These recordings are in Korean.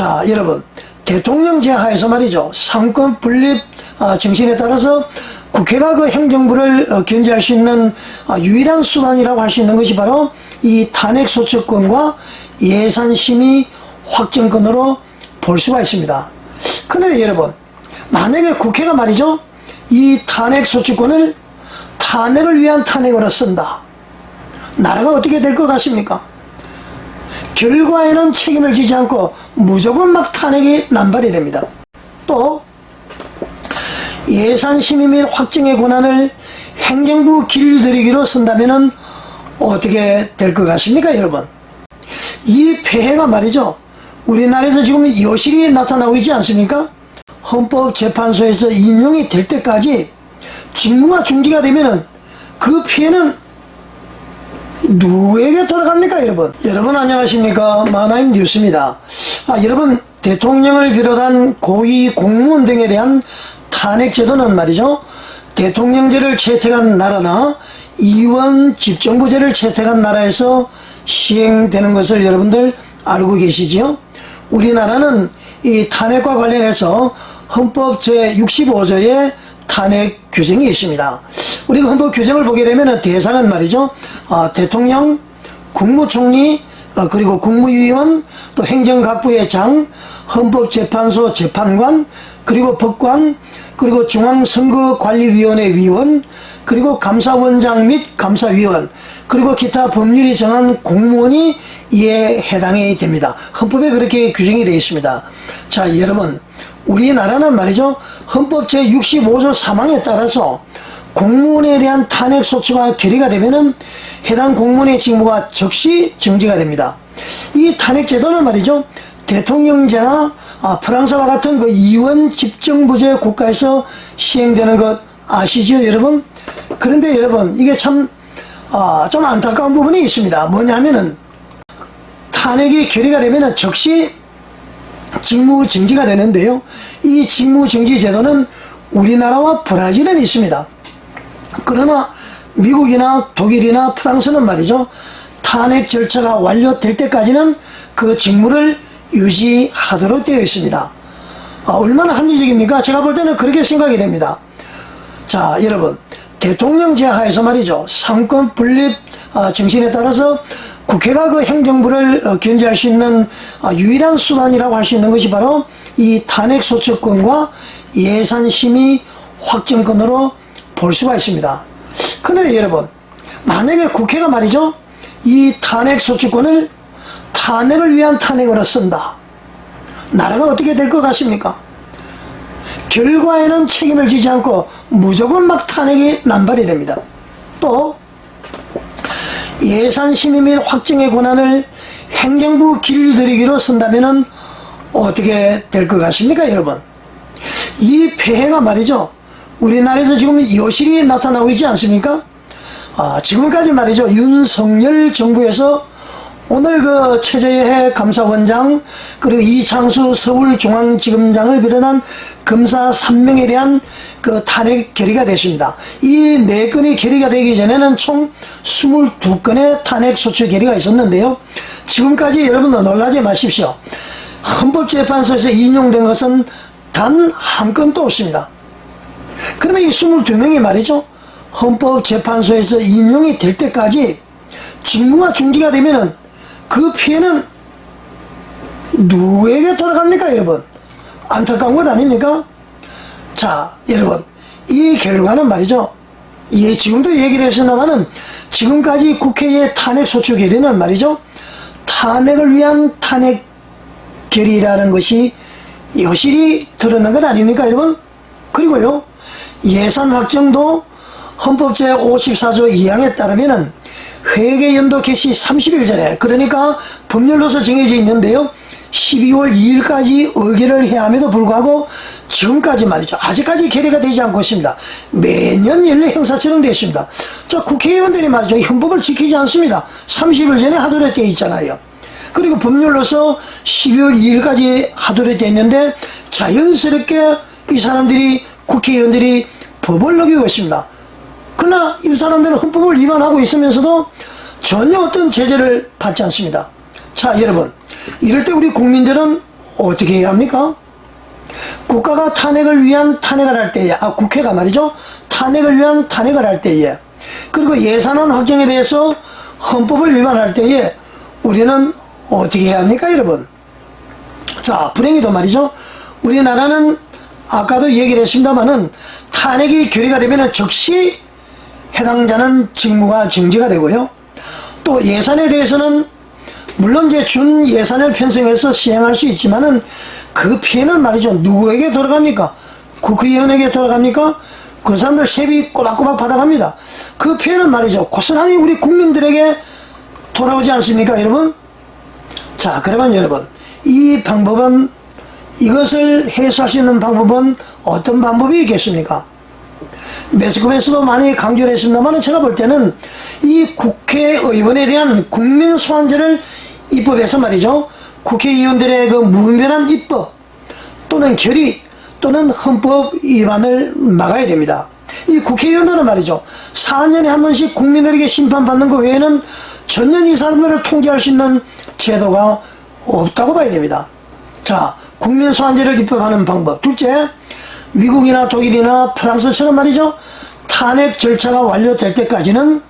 자, 여러분. 대통령 제 하에서 말이죠. 상권 분립 어, 정신에 따라서 국회가 그 행정부를 어, 견제할 수 있는 어, 유일한 수단이라고 할 수 있는 것이 바로 이 탄핵 소추권과 예산 심의 확정권으로 볼 수가 있습니다. 그런데 여러분, 만약에 국회가 말이죠. 이 탄핵 소추권을 탄핵을 위한 탄핵으로 쓴다. 나라가 어떻게 될 것 같습니까? 결과에는 책임을 지지 않고 무조건 막 탄핵이 남발이 됩니다. 또 예산 심의 및 확정의 권한을 행정부 길들이기로 쓴다면 어떻게 될 것 같습니까, 여러분? 이 폐해가 말이죠. 우리나라에서 지금 여실히 나타나고 있지 않습니까? 헌법재판소에서 인용이 될 때까지 직무가 중지가 되면은 그 피해는 누구에게 돌아갑니까, 여러분? 여러분 안녕하십니까? 마나임 뉴스입니다. 아, 여러분, 대통령을 비롯한 고위 공무원 등에 대한 탄핵 제도는 말이죠. 대통령제를 채택한 나라나 이원 집정부제를 채택한 나라에서 시행되는 것을 여러분들 알고 계시지요? 우리나라는 이 탄핵과 관련해서 헌법 제65조에 탄핵 규정이 있습니다. 우리가 헌법 규정을 보게 되면 대상은 말이죠. 어, 대통령, 국무총리, 어, 그리고 국무위원, 또 행정각부의 장, 헌법재판소 재판관, 그리고 법관, 그리고 중앙선거관리위원회 위원, 그리고 감사원장 및 감사위원, 그리고 기타 법률이 정한 공무원이 이에 해당이 됩니다. 헌법에 그렇게 규정이 되어 있습니다. 자, 여러분. 우리나라는 말이죠. 헌법 제65조 3항에 따라서 공무원에 대한 탄핵 소추가 결의가 되면은 해당 공무원의 직무가 즉시 정지가 됩니다. 이 탄핵 제도는 말이죠. 대통령제나 아, 프랑스와 같은 그 이원 집정부제 국가에서 시행되는 것 아시죠, 여러분? 그런데 여러분, 이게 참, 아, 좀 안타까운 부분이 있습니다. 뭐냐면은, 탄핵이 결의가 되면은 즉시 직무 정지가 되는데요. 이 직무 정지 제도는 우리나라와 브라질은 있습니다. 그러나 미국이나 독일이나 프랑스는 말이죠. 탄핵 절차가 완료될 때까지는 그 직무를 유지하도록 되어 있습니다. 아, 얼마나 합리적입니까? 제가 볼 때는 그렇게 생각이 됩니다. 자, 여러분. 대통령 제 하에서 말이죠. 상권 분립 아, 정신에 따라서 국회가 그 행정부를 어, 견제할 수 있는 아, 유일한 수단이라고 할 수 있는 것이 바로 이 탄핵 소추권과 예산 심의 확정권으로 볼 수가 있습니다. 그런데 여러분, 만약에 국회가 말이죠. 이 탄핵 소추권을 탄핵을 위한 탄핵으로 쓴다. 나라가 어떻게 될 것 같습니까? 결과에는 책임을 지지 않고 무조건 막 탄핵이 남발이 됩니다. 또 예산 심의 및 확정의 권한을 행정부 길들이기로 쓴다면 어떻게 될 것 같습니까, 여러분? 이 폐해가 말이죠. 우리나라에서 지금 여실히 나타나고 있지 않습니까? 아, 지금까지 말이죠. 윤석열 정부에서 오늘 그 최재해 감사원장 그리고 이창수 서울중앙지검장을 비롯한 검사 3명에 대한 그 탄핵 결의가 됐습니다. 이네 건이 결의가 되기 전에는 총 22건의 탄핵 소추 결의가 있었는데요. 지금까지 여러분들 놀라지 마십시오. 헌법재판소에서 인용된 것은 단 한 건도 없습니다. 그러면 이 22명이 말이죠. 헌법재판소에서 인용이 될 때까지 직무가 중지가 되면은 그 피해는 누구에게 돌아갑니까, 여러분? 안타까운 것 아닙니까? 자, 여러분. 이 결과는 말이죠. 예, 지금도 얘기를 했습니다만은 지금까지 국회의 탄핵 소추 결의는 말이죠. 탄핵을 위한 탄핵 결의라는 것이 여실히 드러난 것 아닙니까, 여러분? 그리고요, 예산 확정도 헌법 제54조 2항에 따르면은 회계 연도 개시 30일 전에 그러니까 법률로서 정해져 있는데요. 12월 2일까지 의결을 해야 함에도 불구하고 지금까지 말이죠. 아직까지 결의가 되지 않고 있습니다. 매년 연례 행사처럼 되어 있습니다. 저 국회의원들이 말이죠. 헌법을 지키지 않습니다. 30일 전에 하도록 되어 있잖아요. 그리고 법률로서 12월 2일까지 하도록 되어 있는데 자연스럽게 이 사람들이 국회의원들이 법을 어기고 있습니다. 그러나 이 사람들은 헌법을 위반하고 있으면서도 전혀 어떤 제재를 받지 않습니다. 자, 여러분. 이럴 때 우리 국민들은 어떻게 해야 합니까? 국가가 탄핵을 위한 탄핵을 할 때에, 아, 국회가 말이죠. 탄핵을 위한 탄핵을 할 때에, 그리고 예산안 확정에 대해서 헌법을 위반할 때에 우리는 어떻게 해야 합니까, 여러분? 자, 불행히도 말이죠. 우리나라는 아까도 얘기를 했습니다만은 탄핵이 결의가 되면 즉시 해당자는 직무가 정지가 되고요. 또 예산에 대해서는 물론 이제 준 예산을 편성해서 시행할 수 있지만은 그 피해는 말이죠. 누구에게 돌아갑니까? 국회의원에게 돌아갑니까? 그 사람들 세비 꼬박꼬박 받아갑니다. 그 피해는 말이죠. 고스란히 우리 국민들에게 돌아오지 않습니까, 여러분? 자, 그러면 여러분, 이 방법은 이것을 해소할 수 있는 방법은 어떤 방법이 있겠습니까? 매스컴에서도 많이 강조를 했습니다만 제가 볼 때는 이 국회의원에 대한 국민 소환제를 입법해서 말이죠. 국회의원들의 그 무분별한 입법 또는 결의 또는 헌법 위반을 막아야 됩니다. 이 국회의원들은 말이죠. 4년에 한 번씩 국민들에게 심판받는 것 외에는 전년 이 사람들을 통제할 수 있는 제도가 없다고 봐야 됩니다. 자, 국민 소환제를 입법하는 방법. 둘째, 미국이나 독일이나 프랑스처럼 말이죠. 탄핵 절차가 완료될 때까지는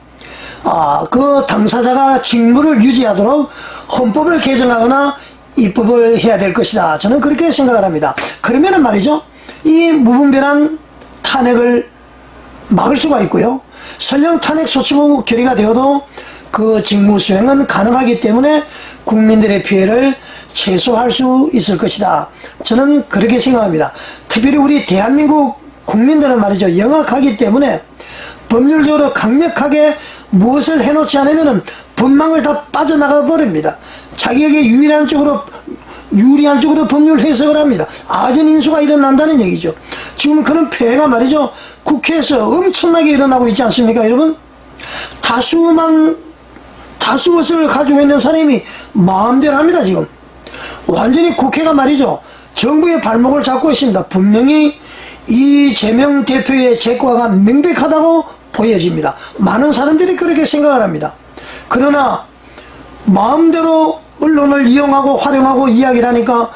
아, 그 당사자가 직무를 유지하도록 헌법을 개정하거나 입법을 해야 될 것이다. 저는 그렇게 생각을 합니다. 그러면은 말이죠. 이 무분별한 탄핵을 막을 수가 있고요. 설령 탄핵 소추 결의가 되어도 그 직무 수행은 가능하기 때문에 국민들의 피해를 최소화할 수 있을 것이다. 저는 그렇게 생각합니다. 특별히 우리 대한민국 국민들은 말이죠. 영악하기 때문에 법률적으로 강력하게 무엇을 해놓지 않으면은 분망을 다 빠져나가 버립니다. 자기에게 유리한 쪽으로 유리한 쪽으로 법률 해석을 합니다. 아전 인수가 일어난다는 얘기죠. 지금 그런 폐해가 말이죠. 국회에서 엄청나게 일어나고 있지 않습니까, 여러분? 다수만 다수 것을 가지고 있는 사람이 마음대로 합니다, 지금. 완전히 국회가 말이죠. 정부의 발목을 잡고 있습니다. 분명히 이재명 대표의 제과가 명백하다고 보여집니다. 많은 사람들이 그렇게 생각을 합니다. 그러나 마음대로 언론을 이용하고 활용하고 이야기를 하니까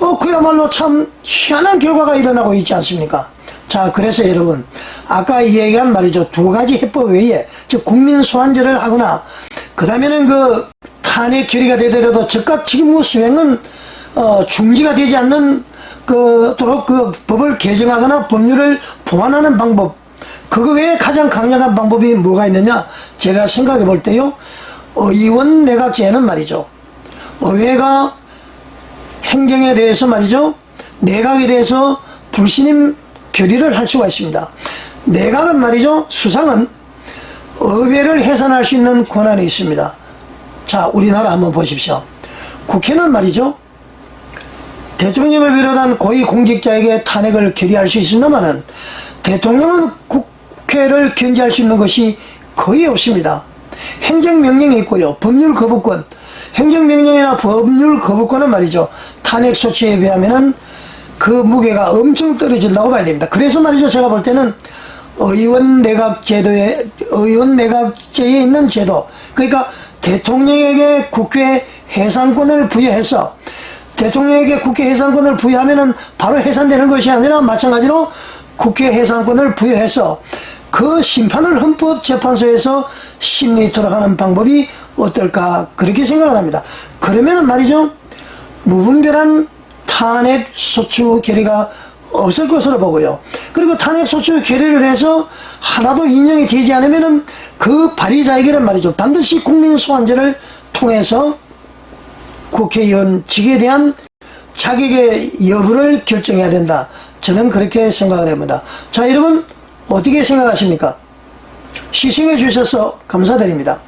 어 그야말로 참 희한한 결과가 일어나고 있지 않습니까? 자 그래서 여러분 아까 이야기한 말이죠 두 가지 해법 외에 즉 국민 소환제를 하거나 그 다음에는 그 탄핵 결의가 되더라도 즉각 직무 수행은 어 중지가 되지 않는 그도록 그 법을 개정하거나 법률을 보완하는 방법. 그거 외에 가장 강력한 방법이 뭐가 있느냐? 제가 생각해 볼 때요. 의원 내각제는 말이죠. 의회가 행정에 대해서 말이죠. 내각에 대해서 불신임 결의를 할 수가 있습니다. 내각은 말이죠. 수상은 의회를 해산할 수 있는 권한이 있습니다 자 우리나라 한번 보십시오 국회는 말이죠 대통령을 비롯한 고위 공직자에게 탄핵을 결의할 수 있습니다만은 대통령은 국회를 견제할 수 있는 것이 거의 없습니다. 행정명령이 있고요. 법률 거부권. 행정명령이나 법률 거부권은 말이죠. 탄핵 소치에 비하면은 그 무게가 엄청 떨어진다고 봐야 됩니다. 그래서 말이죠. 제가 볼 때는 의원 내각 제도에, 의원 내각제에 있는 제도. 그러니까 대통령에게 국회 해산권을 부여해서 대통령에게 국회 해산권을 부여하면은 바로 해산되는 것이 아니라 마찬가지로 국회 해산권을 부여해서 그 심판을 헌법재판소에서 심리 돌아가는 방법이 어떨까 그렇게 생각을 합니다. 그러면 말이죠 무분별한 탄핵 소추 결의가 없을 것으로 보고요. 그리고 탄핵 소추 결의를 해서 하나도 인용이 되지 않으면은 그 발의자에게는 말이죠 반드시 국민 소환제를 통해서 국회의원직에 대한 자격의 여부를 결정해야 된다. 저는 그렇게 생각을 합니다. 자, 여러분, 어떻게 생각하십니까? 시청해 주셔서 감사드립니다.